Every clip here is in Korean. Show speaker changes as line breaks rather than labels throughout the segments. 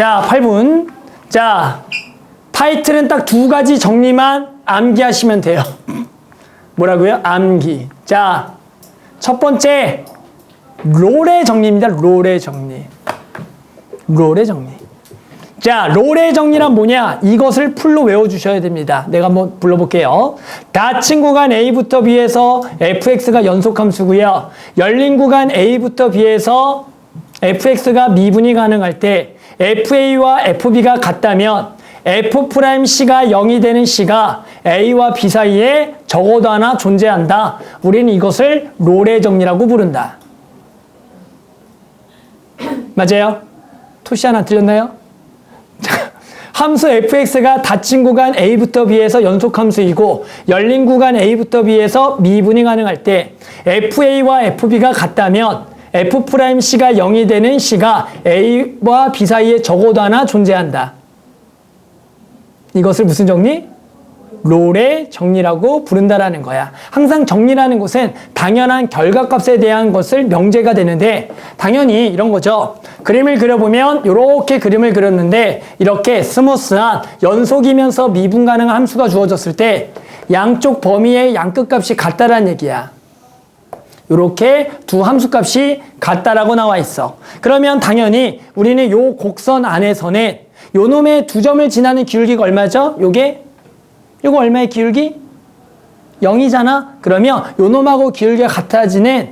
자, 8분. 자, 타이틀은 딱 두 가지 정리만 암기하시면 돼요. 뭐라고요? 암기. 자, 첫 번째, 롤의 정리입니다. 롤의 정리. 롤의 정리. 자, 롤의 정리란 뭐냐? 이것을 풀로 외워주셔야 됩니다. 내가 한번 불러볼게요. 닫힌 구간 A부터 B에서 fx가 연속함수고요. 열린 구간 A부터 B에서 fx가 미분이 가능할 때 fa와 fb가 같다면 f'C가 0이 되는 C가 A와 B 사이에 적어도 하나 존재한다. 우리는 이것을 롤의 정리라고 부른다. 맞아요? 토시 하나 들렸나요? 함수 fx가 닫힌 구간 a부터 b에서 연속 함수이고 열린 구간 a부터 b에서 미분이 가능할 때 fa와 fb가 같다면 f'C가 0이 되는 C가 a와 b 사이에 적어도 하나 존재한다. 이것을 무슨 정리? 롤의 정리라고 부른다라는 거야. 항상 정리라는 것은 당연한 결과값에 대한 것을 명제가 되는데 당연히 이런 거죠. 그림을 그려보면 이렇게 그림을 그렸는데 이렇게 스무스한 연속이면서 미분 가능한 함수가 주어졌을 때 양쪽 범위의 양끝값이 같다라는 얘기야. 이렇게 두 함수값이 같다라고 나와 있어. 그러면 당연히 우리는 요 곡선 안에서는 요 놈의 두 점을 지나는 기울기가 얼마죠? 요게 요거 얼마의 기울기? 0이잖아? 그러면 요 놈하고 기울기가 같아지는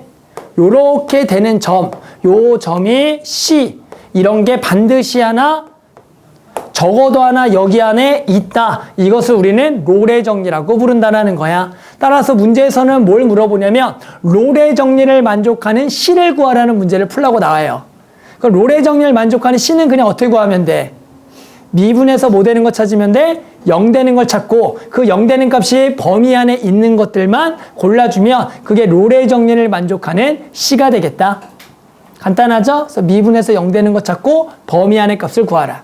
요렇게 되는 점, 요 점이 C 이런 게 반드시 하나 적어도 하나 여기 안에 있다. 이것을 우리는 롤의 정리라고 부른다는 거야. 따라서 문제에서는 뭘 물어보냐면 롤의 정리를 만족하는 C를 구하라는 문제를 풀라고 나와요. 그 롤의 정리를 만족하는 C는 그냥 어떻게 구하면 돼? 미분에서 뭐 되는 거 찾으면 돼? 0 되는 걸 찾고 그 0 되는 값이 범위 안에 있는 것들만 골라주면 그게 롤의 정리를 만족하는 C가 되겠다. 간단하죠? 그래서 미분에서 0 되는 거 찾고 범위 안의 값을 구하라.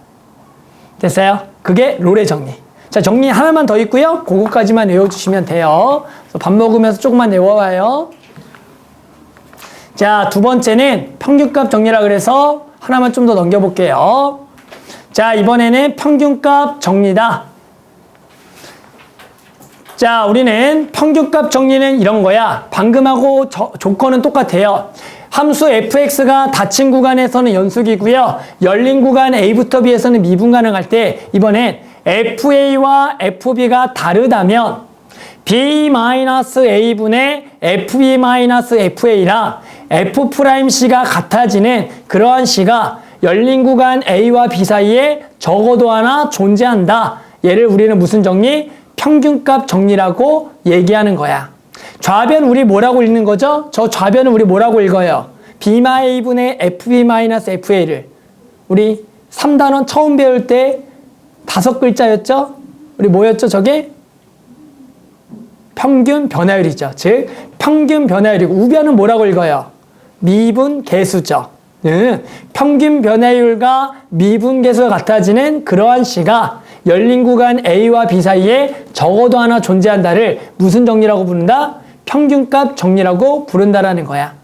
됐어요? 그게 롤의 정리. 자, 정리 하나만 더 있고요. 그거까지만 외워주시면 돼요. 밥 먹으면서 조금만 외워와요. 자, 두 번째는 평균값 정리라 그래서 하나만 좀 더 넘겨볼게요. 자, 이번에는 평균값 정리다. 자, 우리는 평균값 정리는 이런 거야. 방금하고 저, 조건은 똑같아요. 함수 fx가 닫힌 구간에서는 연속이고요. 열린 구간 a부터 b에서는 미분 가능할 때 이번엔 fa와 fb가 다르다면 b-a분의 fb-fa랑 f'c가 같아지는 그러한 c가 열린 구간 a와 b 사이에 적어도 하나 존재한다. 얘를 우리는 무슨 정리? 평균값 정리라고 얘기하는 거야. 좌변 우리 뭐라고 읽는 거죠? 저 좌변은 우리 뭐라고 읽어요? b-a분의 fb-fa를 우리 3단원 처음 배울 때 다섯 글자였죠? 우리 뭐였죠? 저게? 평균 변화율이죠. 즉 평균 변화율이고 우변은 뭐라고 읽어요? 미분 계수죠. 응. 평균 변화율과 미분 계수가 같아지는 그러한 시가 열린 구간 A와 B 사이에 적어도 하나 존재한다를 무슨 정리라고 부른다? 평균값 정리라고 부른다라는 거야.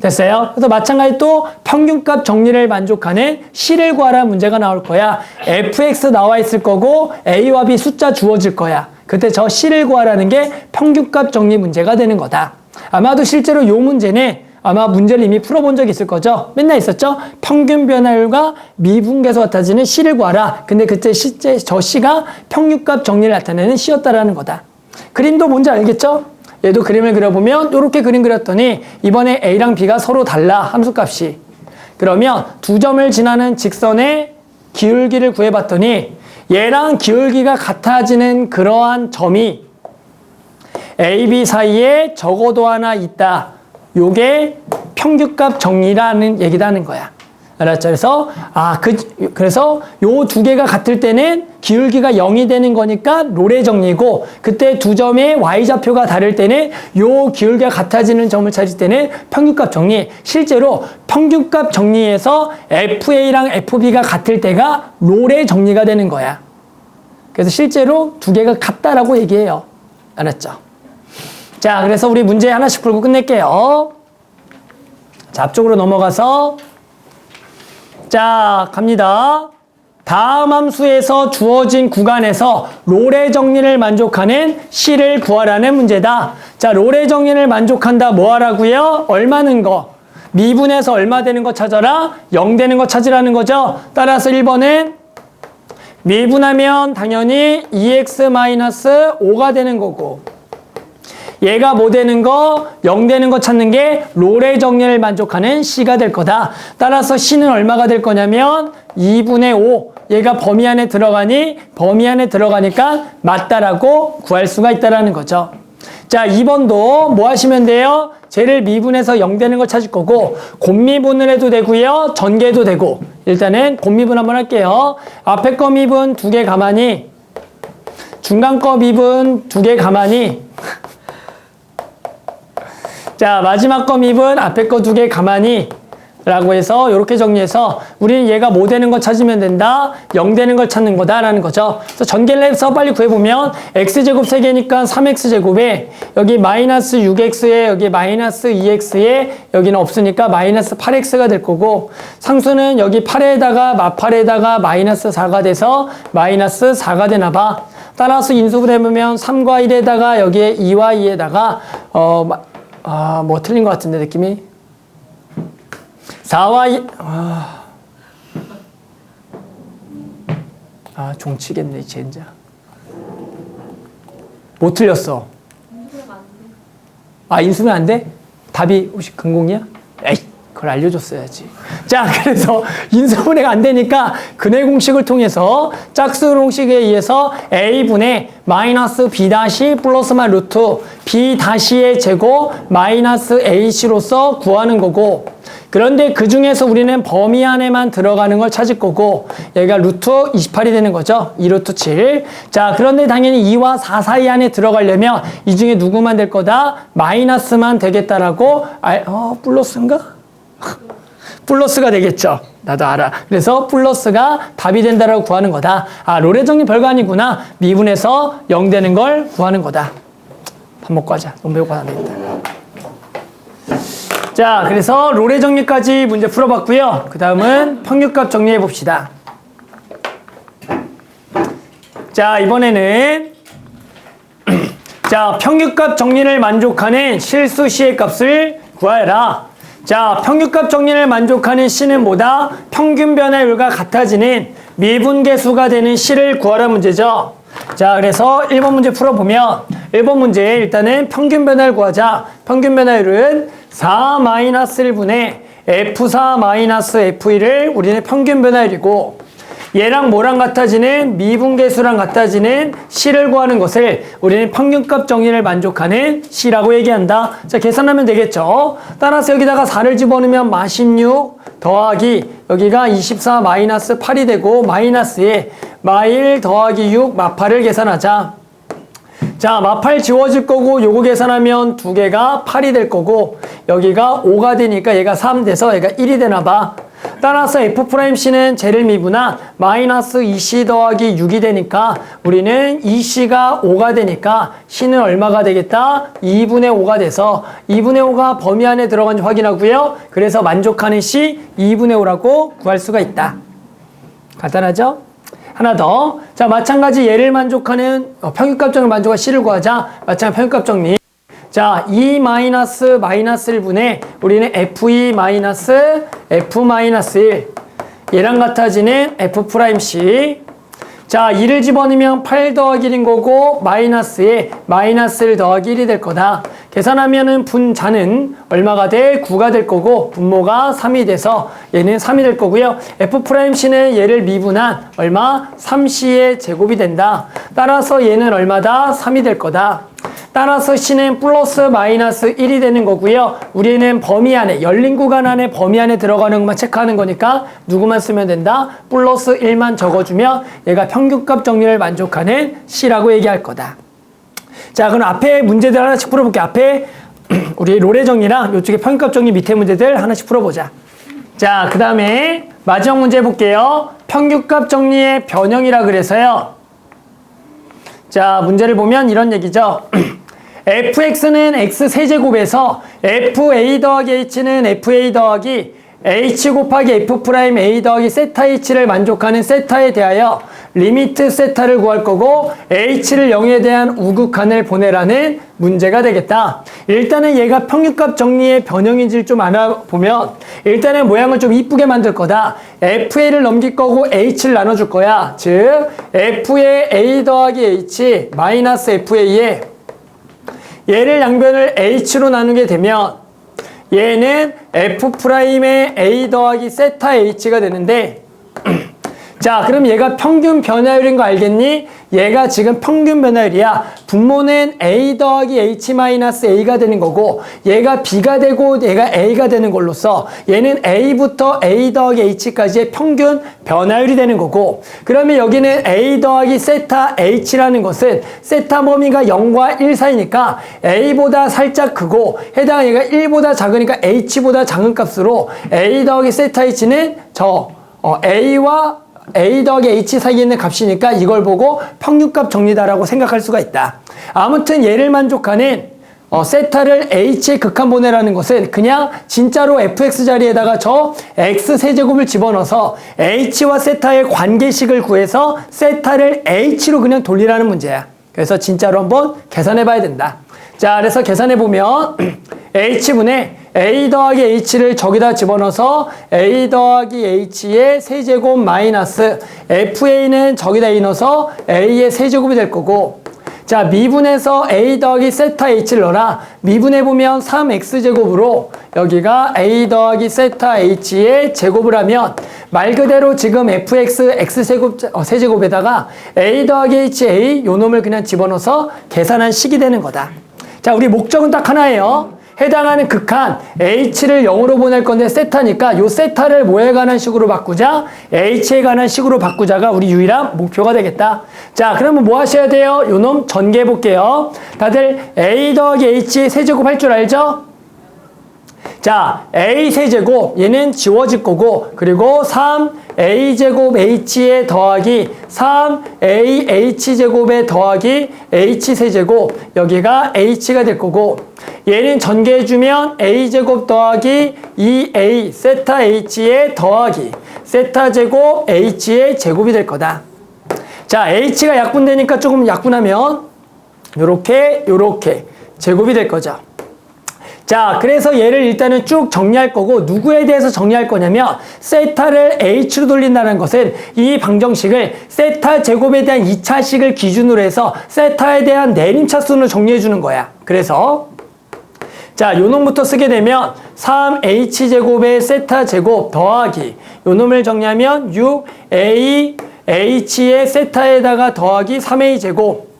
됐어요? 그래서 마찬가지 또 평균값 정리를 만족하는 C를 구하라 문제가 나올 거야. fx 나와 있을 거고 A와 B 숫자 주어질 거야. 그때 저 C를 구하라는 게 평균값 정리 문제가 되는 거다. 아마도 실제로 이 문제는 아마 문제를 이미 풀어본 적 있을 거죠? 맨날 있었죠? 평균 변화율과 미분계수 같아지는 C를 구하라. 근데 그때 실제 저 C가 평균값 정리를 나타내는 C였다라는 거다. 그림도 뭔지 알겠죠? 얘도 그림을 그려보면 이렇게 그림 그렸더니 이번에 A랑 B가 서로 달라 함수값이. 그러면 두 점을 지나는 직선의 기울기를 구해봤더니 얘랑 기울기가 같아지는 그러한 점이 AB 사이에 적어도 하나 있다. 요게 평균값 정리라는 얘기다 하는 거야. 알았죠? 그래서, 아, 그, 그래서 요 두 개가 같을 때는 기울기가 0이 되는 거니까 롤의 정리고, 그때 두 점의 y좌표가 다를 때는 요 기울기가 같아지는 점을 찾을 때는 평균값 정리. 실제로 평균값 정리에서 FA랑 FB가 같을 때가 롤의 정리가 되는 거야. 그래서 실제로 두 개가 같다라고 얘기해요. 알았죠? 자, 그래서 우리 문제 하나씩 풀고 끝낼게요. 자, 앞쪽으로 넘어가서 자, 갑니다. 다음 함수에서 주어진 구간에서 롤의 정리를 만족하는 C를 구하라는 문제다. 자, 롤의 정리를 만족한다 뭐 하라고요? 얼마는 거. 미분에서 얼마 되는 거 찾아라. 0 되는 거 찾으라는 거죠. 따라서 1번은 미분하면 당연히 2x-5가 되는 거고 얘가 뭐 되는 거, 0 되는 거 찾는 게 롤의 정리를 만족하는 C가 될 거다. 따라서 C는 얼마가 될 거냐면 2분의 5. 얘가 범위 안에 들어가니 범위 안에 들어가니까 맞다라고 구할 수가 있다라는 거죠. 자, 2번도 뭐 하시면 돼요? 쟤를 미분해서 0 되는 거 찾을 거고 곱미분을 해도 되고요. 전개도 되고 일단은 곱미분 한번 할게요. 앞에 거 미분 두 개 가만히 중간 거 미분 두 개 가만히 자, 마지막 거 밉은 앞에 거 두 개 가만히 라고 해서 이렇게 정리해서 우리는 얘가 뭐 되는 거 찾으면 된다 0 되는 걸 찾는 거다라는 거죠. 그래서 전개를 해서 빨리 구해보면 x제곱 3개니까 3x제곱에 여기 마이너스 6x에 여기 마이너스 2x에 여기는 없으니까 마이너스 8x가 될 거고 상수는 여기 8에다가 마팔에다가 마이너스 4가 돼서 마이너스 4가 되나 봐. 따라서 인수분 해보면 3과 1에다가 여기에 2와 2에다가 어, 마- 아, 뭐 틀린 것 같은데 느낌이? 4와 2 아, 아 종치겠네 젠장 못 틀렸어? 아 인수면 안 돼? 답이 혹시 근공이야? 에이 그걸 알려줬어야지 자 그래서 인수분해가 안 되니까 근해 공식을 통해서 짝수 공식에 의해서 a분의 마이너스 b 다시 플러스만 루트 b 다시의 제곱 마이너스 ac로서 구하는 거고 그런데 그 중에서 우리는 범위 안에만 들어가는 걸 찾을 거고 얘가 루트 28이 되는 거죠. 2 루트 7. 자, 그런데 당연히 2와 4 사이 안에 들어가려면 이 중에 누구만 될 거다? 마이너스만 되겠다라고 알, 어, 플러스인가? 플러스가 되겠죠. 나도 알아. 그래서 플러스가 답이 된다라고 구하는 거다. 아, 롤의 정리 별거 아니구나. 미분에서 0 되는 걸 구하는 거다. 밥 먹고 하자. 너무 배고파 안 되겠다. 자, 그래서 롤의 정리까지 문제 풀어봤고요. 그 다음은 평균값 정리해 봅시다. 자, 이번에는 자, 평균값 정리를 만족하는 실수 시의 값을 구하여라. 자, 평균값 정리를 만족하는 C는 뭐다? 평균 변화율과 같아지는 미분계수가 되는 C를 구하라 문제죠. 자, 그래서 1번 문제 풀어보면 1번 문제 일단은 평균 변화율 구하자. 평균 변화율은 4-1분의 F4-F1을 우리는 평균 변화율이고 얘랑 뭐랑 같아지는 미분계수랑 같아지는 C를 구하는 것을 우리는 평균값 정의를 만족하는 C라고 얘기한다. 자, 계산하면 되겠죠. 따라서 여기다가 4를 집어넣으면 마16 더하기 여기가 24 마이너스 8이 되고 마이너스에 마1 더하기 6 마8을 계산하자. 자, 마8 지워질 거고 요거 계산하면 두 개가 8이 될 거고 여기가 5가 되니까 얘가 3 돼서 얘가 1이 되나 봐. 따라서 F'C는 쟤를 미분한 마이너스 2C 더하기 6이 되니까 우리는 2C가 5가 되니까 C는 얼마가 되겠다? 2분의 5가 돼서 2분의 5가 범위 안에 들어간지 확인하고요. 그래서 만족하는 C 2분의 5라고 구할 수가 있다. 간단하죠? 하나 더. 자, 마찬가지 얘를 만족하는 어, 평균값 정을 만족한 C를 구하자. 마찬가지 평균값 정리. 자, 2 마이너스 마이너스 1분의 우리는 F2 마이너스 F 마이너스 1. 얘랑 같아지는 F 프라임 C. 자, 2를 집어넣으면 8 더하기 1인 거고 마이너스에 마이너스 1 더하기 1이 될 거다. 계산하면은 분자는 얼마가 돼? 9가 될 거고 분모가 3이 돼서 얘는 3이 될 거고요. F 프라임 C는 얘를 미분한 얼마? 3C의 제곱이 된다. 따라서 얘는 얼마다? 3이 될 거다. 따라서 C는 플러스 마이너스 1이 되는 거고요. 우리는 범위 안에 열린 구간 안에 범위 안에 들어가는 것만 체크하는 거니까 누구만 쓰면 된다. 플러스 1만 적어주면 얘가 평균값 정리를 만족하는 C라고 얘기할 거다. 자, 그럼 앞에 문제들 하나씩 풀어볼게. 앞에 우리 롤의 정리랑 이쪽에 평균값 정리 밑에 문제들 하나씩 풀어보자. 자, 그 다음에 마지막 문제 해볼게요. 평균값 정리의 변형이라 그래서요. 자, 문제를 보면 이런 얘기죠. fx는 x 세제곱에서 fa 더하기 h는 fa 더하기 h 곱하기 f 프라임 a 더하기 세타 h를 만족하는 세타에 대하여 리미트 세타를 구할 거고 h를 0에 대한 우극한을 보내라는 문제가 되겠다. 일단은 얘가 평균값 정리의 변형인지를 좀 알아보면 일단은 모양을 좀 이쁘게 만들 거다. fa를 넘길 거고 h를 나눠줄 거야. 즉 f의 a 더하기 h 마이너스 fa에 얘를 양변을 h로 나누게 되면 얘는 f 프라임의 a 더하기 세타 h가 되는데 자 그럼 얘가 평균 변화율인 거 알겠니? 얘가 지금 평균 변화율이야 분모는 a 더하기 h 마이너스 a가 되는 거고 얘가 b가 되고 얘가 a가 되는 걸로써 얘는 a부터 a 더하기 h까지의 평균 변화율이 되는 거고 그러면 여기는 a 더하기 세타 h라는 것은 세타 범위가 0과 1 사이니까 a보다 살짝 크고 해당 얘가 1보다 작으니까 h보다 작은 값으로 a 더하기 세타 h는 저 어, a와 a 더하기 h 사이에 있는 값이니까 이걸 보고 평균값 정리다라고 생각할 수가 있다. 아무튼 얘를 만족하는 어, 세타를 h의 극한 보내라는 것은 그냥 진짜로 fx 자리에다가 저 x 세제곱을 집어넣어서 h와 세타의 관계식을 구해서 세타를 h로 그냥 돌리라는 문제야. 그래서 진짜로 한번 계산해 봐야 된다. 자, 그래서 계산해 보면 h분의 a 더하기 h를 저기다 집어넣어서 a 더하기 h의 세제곱 마이너스 fa는 저기다 넣어서 a의 세제곱이 될 거고. 자 미분에서 a 더하기 세타 h를 넣어라. 미분해 보면 3x제곱으로 여기가 a 더하기 세타 h의 제곱을 하면 말 그대로 지금 fx x제곱 어, 세제곱에다가 a 더하기 h a 요 놈을 그냥 집어넣어서 계산한 식이 되는 거다. 자 우리 목적은 딱 하나예요 해당하는 극한 h를 0으로 보낼 건데 세타니까 요 세타를 뭐에 관한 식으로 바꾸자? h에 관한 식으로 바꾸자가 우리 유일한 목표가 되겠다. 자, 그러면 뭐 하셔야 돼요? 요 놈 전개해 볼게요. 다들 a 더하기 h 세제곱 할 줄 알죠? 자, a 세제곱 얘는 지워질 거고 그리고 3a제곱 h에 더하기 3ah제곱에 더하기 h세제곱 여기가 h가 될 거고 얘는 전개해 주면 a제곱 더하기 2a 세타 h에 더하기 세타 제곱 h의 제곱이 될 거다. 자, h가 약분되니까 조금 약분하면 요렇게 요렇게 제곱이 될 거죠. 자, 그래서 얘를 일단은 쭉 정리할 거고 누구에 대해서 정리할 거냐면 세타를 h로 돌린다는 것은 이 방정식을 세타 제곱에 대한 2차식을 기준으로 해서 세타에 대한 내림차순을 정리해 주는 거야. 그래서 자, 요 놈부터 쓰게 되면 3h제곱의 세타 제곱 더하기 요 놈을 정리하면 6a h의 세타에다가 더하기 3a 제곱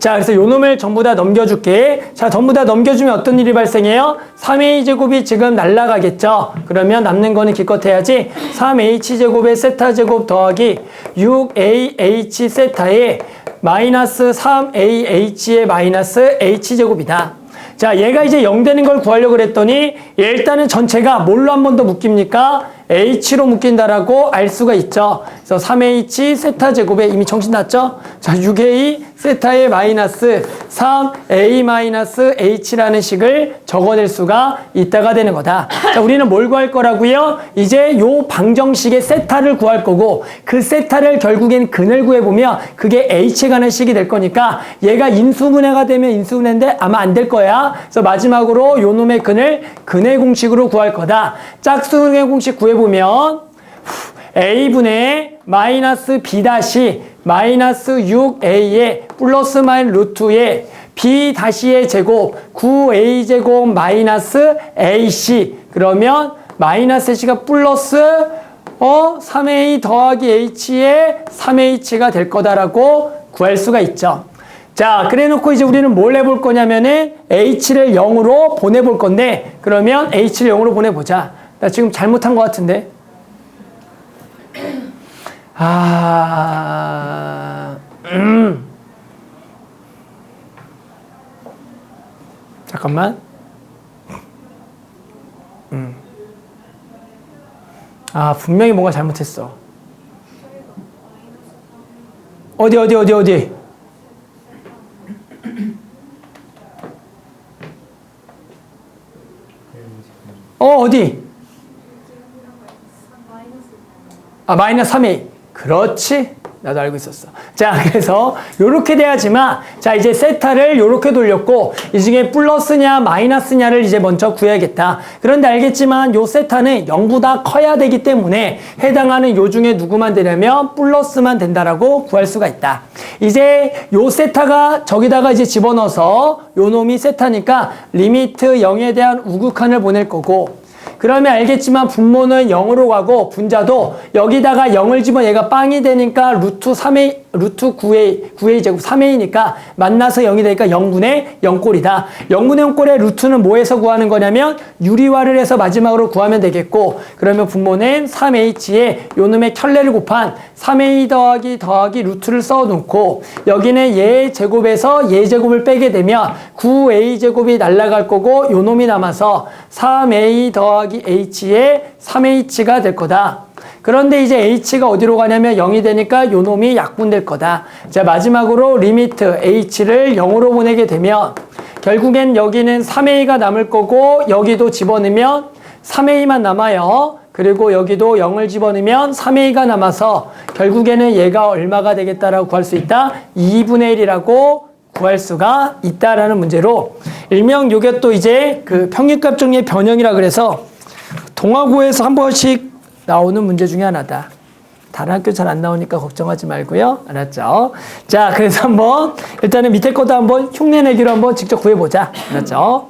자, 그래서 요 놈을 전부 다 넘겨줄게. 자, 전부 다 넘겨주면 어떤 일이 발생해요? 3a제곱이 지금 날라가겠죠? 그러면 남는 거는 기껏 해야지. 3h제곱의 세타 제곱 더하기 6ah 세타에 마이너스 3ah의 마이너스 h제곱이다. 자, 얘가 이제 0 되는 걸 구하려고 그랬더니 일단은 전체가 뭘로 한 번 더 묶입니까? H로 묶인다라고 알 수가 있죠. 그래서 3h 세타 제곱에 이미 정신 났죠? 자, 6a 세타의 마이너스 3a 마이너스 h라는 식을 적어낼 수가 있다가 되는 거다. 자, 우리는 뭘 구할 거라고요? 이제 요 방정식의 세타를 구할 거고 그 세타를 결국엔 근을 구해 보면 그게 h에 관한 식이 될 거니까 얘가 인수분해가 되면 인수분해인데 아마 안 될 거야. 그래서 마지막으로 요 놈의 근을 근의 공식으로 구할 거다. 짝수의 공식 구해 보면 a분의 마이너스 b 다시 마이너스 6a의 플러스 마인 루트의 b 다시의 제곱 9a 제곱 마이너스 ac 그러면 마이너스 c가 플러스 어 3a 더하기 h의 3h가 될 거다라고 구할 수가 있죠. 자, 그래 놓고 이제 우리는 뭘 해볼 거냐면은 h를 0으로 보내볼 건데 그러면 h를 0으로 보내보자. 나 지금 잘못한 것 같은데. 아, 음. 잠깐만. 음. 아, 분명히 뭔가 잘못했어. 어디, 어디, 어디, 어디? 어, 어디? 아, 마이너스 3a. 그렇지. 나도 알고 있었어. 자, 그래서 요렇게 돼야지만 자, 이제 세타를 요렇게 돌렸고 이 중에 플러스냐 마이너스냐를 이제 먼저 구해야겠다. 그런데 알겠지만 요 세타는 0보다 커야 되기 때문에 해당하는 요 중에 누구만 되냐면 플러스만 된다라고 구할 수가 있다. 이제 요 세타가 저기다가 이제 집어넣어서 요 놈이 세타니까 리미트 0에 대한 우극한을 보낼 거고 그러면 알겠지만 분모는 0으로 가고 분자도 여기다가 0을 집어 얘가 빵이 되니까 루트 3a, 루트 9a, 9a 제곱 3a니까 만나서 0이 되니까 0분의 0꼴이다. 0분의 0꼴의 루트는 뭐에서 구하는 거냐면 유리화를 해서 마지막으로 구하면 되겠고 그러면 분모는 3h에 요놈의 켤레를 곱한 3a 더하기 더하기 루트를 써놓고 여기는 얘 제곱에서 얘 제곱을 빼게 되면 9a 제곱이 날라갈 거고 요놈이 남아서 3a 더하기 h에 3h가 될 거다. 그런데 이제 h가 어디로 가냐면 0이 되니까 요 놈이 약분될 거다. 자, 마지막으로 리미트 h를 0으로 보내게 되면 결국엔 여기는 3a가 남을 거고 여기도 집어넣으면 3a만 남아요. 그리고 여기도 0을 집어넣으면 3a가 남아서 결국에는 얘가 얼마가 되겠다라고 구할 수 있다? 2분의 1이라고 구할 수가 있다라는 문제로 일명 요게 또 이제 그 평균값 정리의 변형이라 그래서 동아고에서 한 번씩 나오는 문제 중에 하나다. 다른 학교 잘 안 나오니까 걱정하지 말고요. 알았죠? 자, 그래서 한번 일단은 밑에 것도 한번 흉내 내기로 한번 직접 구해보자. 알았죠?